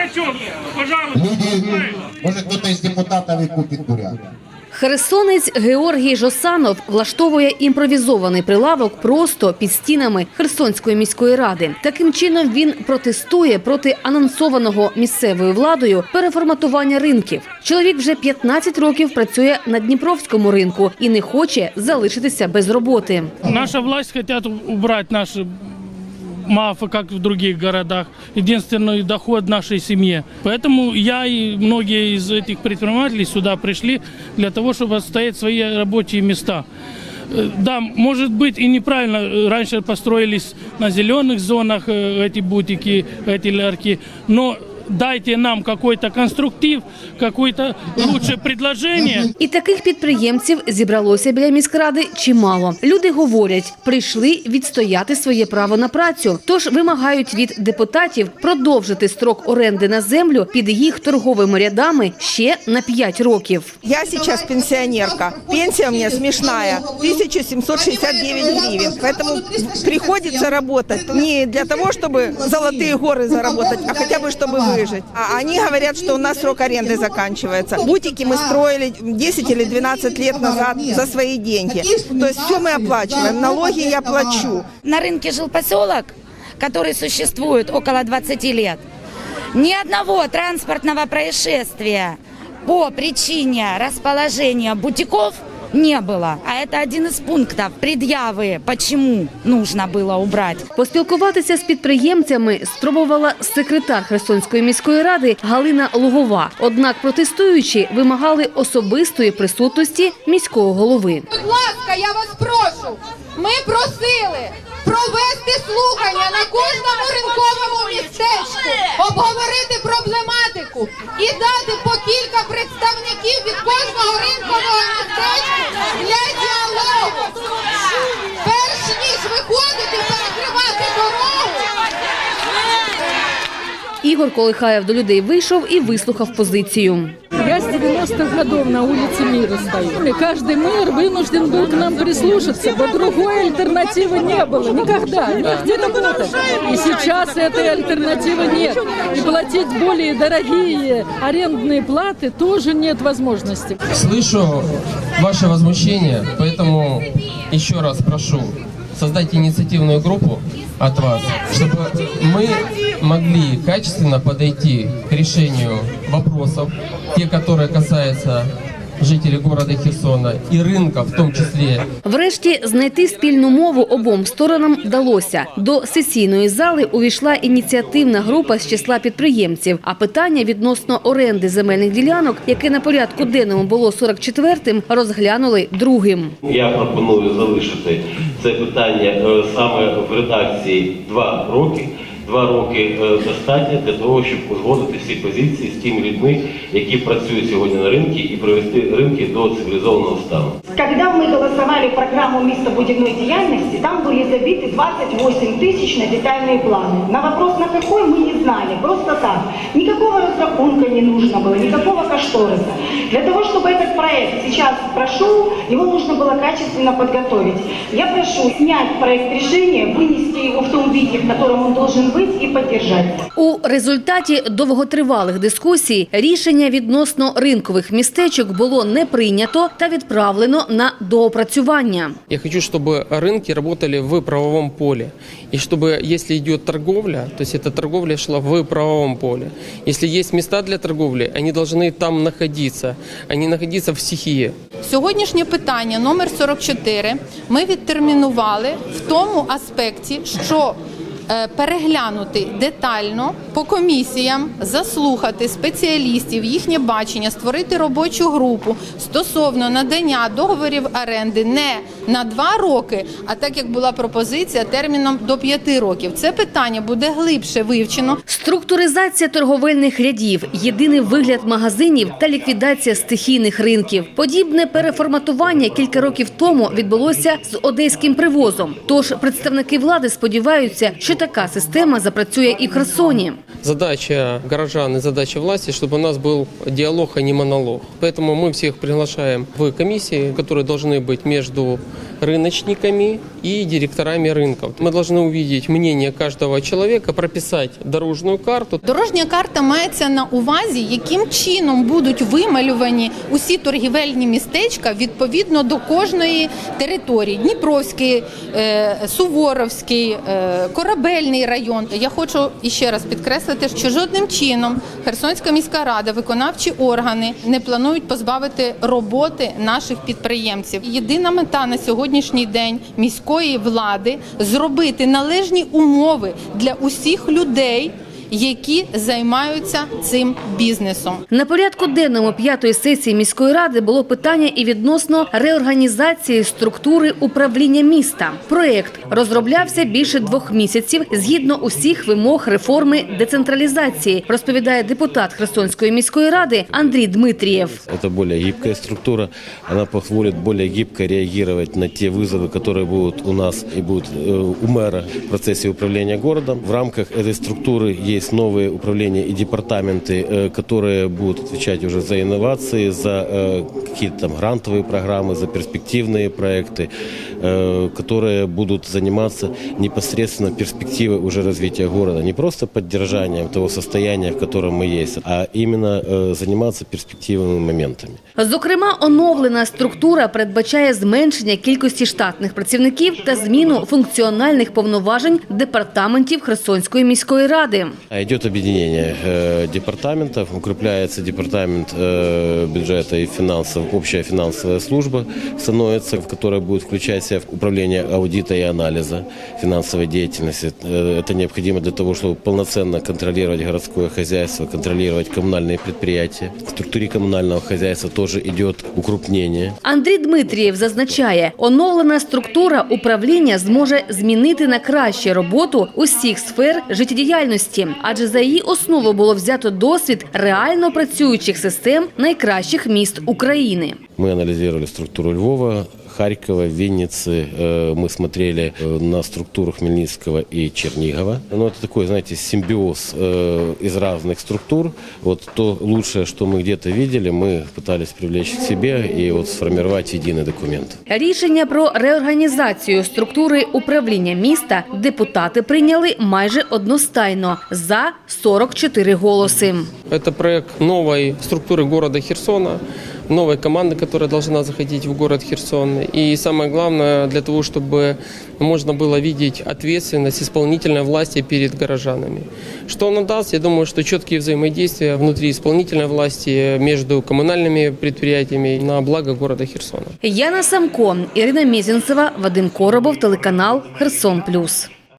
дурачок, пожалуйста. Люди, может кто-то из депутатов и. Херсонець Георгій Жосанов влаштовує імпровізований прилавок просто під стінами Херсонської міської ради. Таким чином він протестує проти анонсованого місцевою владою переформатування ринків. Чоловік вже 15 років працює на Дніпровському ринку і не хоче залишитися без роботи. Наша власть хотят убрать наши МАФы, как в других городах. Единственный доход нашей семье. Поэтому я и многие из этих предпринимателей сюда пришли для того, чтобы отстоять свои рабочие места. Э, Да, может быть и неправильно. э, Раньше построились на зеленых зонах э, эти бутики, эти ларьки. Но дайте нам какой-то конструктив, какое-то лучшее предложение. І таких підприємців зібралося біля міськради чимало. Люди говорять, прийшли відстояти своє право на працю, тож вимагають від депутатів продовжити строк оренди на землю під їх торговими рядами ще на 5 років. Я сейчас пенсионерка. Пенсия у меня смешная. 1769 гривен. Поэтому приходится работать не для того, чтобы золотые горы заработать, а хотя бы чтобы выжить. А они говорят, что у нас срок аренды заканчивается. Бутики мы строили 10 или 12 лет назад за свои деньги. То есть все мы оплачиваем. Налоги я плачу. На рынке жилпоселок, который существует около 20 лет, ни одного транспортного происшествия по причине расположения бутиков не было. А это один из пунктов предъявы, почему нужно было убрать. Поспілкуватися з підприємцями спробувала секретар Херсонської міської ради Галина Лугова. Однак протестуючі вимагали особистої присутності міського голови. Будь ласка, я вас прошу. Ми просили провести слухання на кожному ринковому містечку, обговорити проблематику і дати по кілька представників від кожного ринкового містечка Ігор Колихаєв до людей вийшов і вислухав позицію. Я с 90-х годов на улице Мира стою. И каждый мэр вынужден был к нам прислушаться, бо другой альтернативы не было никогда, нигде работать. И сейчас этой альтернативы нет. И платить более дорогие арендные платы тоже нет возможности. Слышу ваше возмущение, поэтому еще раз прошу, создайте инициативную группу от вас, чтобы мы могли качественно подойти к решению вопросов, те, которые касаются жителей города Херсона и рынка в том числе Врешті знайти спільну мову обом сторонам вдалося. До сесійної зали увійшла ініціативна група з числа підприємців. А питання відносно оренди земельних ділянок, яке на порядку денному було 44-м, розглянули другим. Я пропоную залишити це питання е, саме в редакції два роки. Два роки е, достатньо для того, щоб узгодити всі позиції з тими людьми, які працюють сьогодні на ринку, і привести ринки до цивілізованого стану. Когда мы голосовали программу містобудівної діяльності, там были забиты 28 тысяч на детальные планы. На вопрос на какой мы не знали, просто так. Никакого разрахунка не нужно было, никакого кошториса. Для того, чтобы этот проект сейчас прошел, его нужно было качественно подготовить. Я прошу снять проект решения, вынести его в том виде, в котором он должен быть и поддержать. У результаті довготривалих дискусій рішення відносно ринкових містечок було не прийнято та відправлено на доопрацювання. Я хочу, чтобы рынки работали в правовом поле. И чтобы, если идет торговля, то есть эта торговля шла в правовом поле. Если есть места для торговли, они должны там находиться, а не находиться в стихии. Сьогоднішнє питання номер 44 ми відтермінували в тому аспекті, що е, переглянути детально по комісіям, заслухати спеціалістів, їхнє бачення, створити робочу групу стосовно надання договорів оренди не на два роки, а так як була пропозиція терміном до п'яти років. Це питання буде глибше вивчено. Структуризація торговельних рядів, єдиний вигляд магазинів та ліквідація стихійних ринків. Подібне переформатування кілька років тому відбулося з одеським привозом. Тож представники влади сподіваються, що така система запрацює і в Херсоні. Задача горожан и задача власти, чтобы у нас был диалог, а не монолог. Поэтому мы всех приглашаем в комиссии, которые должны быть между рыночниками и директорами рынков. Мы должны увидеть мнение каждого человека, прописать дорожную карту, Дорожня карта мається на увазі, яким чином будуть вималювані усі торгівельні містечка відповідно до кожної території. Дніпровський, е, Суворовський, е, Корабельний район. Я хочу іще раз підкреслити, що жодним чином Херсонська міська рада, виконавчі органи не планують позбавити роботи наших підприємців. Єдина мета на сьогоднішній день міської влади зробити належні умови для усіх людей які займаються цим бізнесом. На порядку денному п'ятої сесії міської ради було питання і відносно реорганізації структури управління міста. Проект розроблявся більше двох місяців згідно усіх вимог реформи децентралізації, розповідає депутат Херсонської міської ради Андрій Дмитрієв. Это более гибкая структура, она позволит более гибко реагировать на те вызовы, которые будут у нас и будут э, у мэра в процессе управления городом. В рамках этой структуры есть новые управления и департаменты, э, которые будут отвечать уже за инновации, за э, какие-то там грантовые программы, за перспективные проекты, э, которые будут заниматься непосредственно перспективой уже развития города. Не просто поддержанием того состояния, в котором мы есть, а именно э, заниматься перспективными моментами. Зокрема, оновлена структура передбачає зменшення кількості штатних працівників та зміну функціональних повноважень департаментів Херсонської міської ради. А Идет объединение э, департаментов, укрепляется департамент э, бюджета и финансов, общая финансовая служба становится, в которой будет включать в себя управление аудита и анализа финансовой деятельности. Э, Это необходимо для того, чтобы полноценно контролировать городское хозяйство, контролировать коммунальные предприятия. В структуре коммунального хозяйства тоже идет укрупнение. Андрій Дмитрієв зазначає, оновлена структура управління зможе змінити на краще роботу усіх сфер життєдіяльності, адже за її основу було взято досвід реально працюючих систем найкращих міст України. Ми аналізували структуру Львова, Харькова, Винницы. Э, Мы смотрели э, на структуру Хмельницкого и Чернигова. Но это такой, знаете, симбиоз э, из разных структур. Вот то лучшее, что мы где-то видели, мы пытались привлечь к себе и вот сформировать единый документ. Рішення про реорганізацію структури управління міста депутати прийняли майже одностайно за 44 голоси. Это проект новой структуры города Херсона, новой команды, которая должна заходить в город Херсон. И самое главное, для того, чтобы можно было видеть ответственность исполнительной власти перед горожанами. Что она даст? Я думаю, что четкие взаимодействия внутри исполнительной власти между коммунальными предприятиями на благо города Херсона. Яна Самко, Ірина Мізінцева, Вадим Коробов, телеканал Херсон Плюс.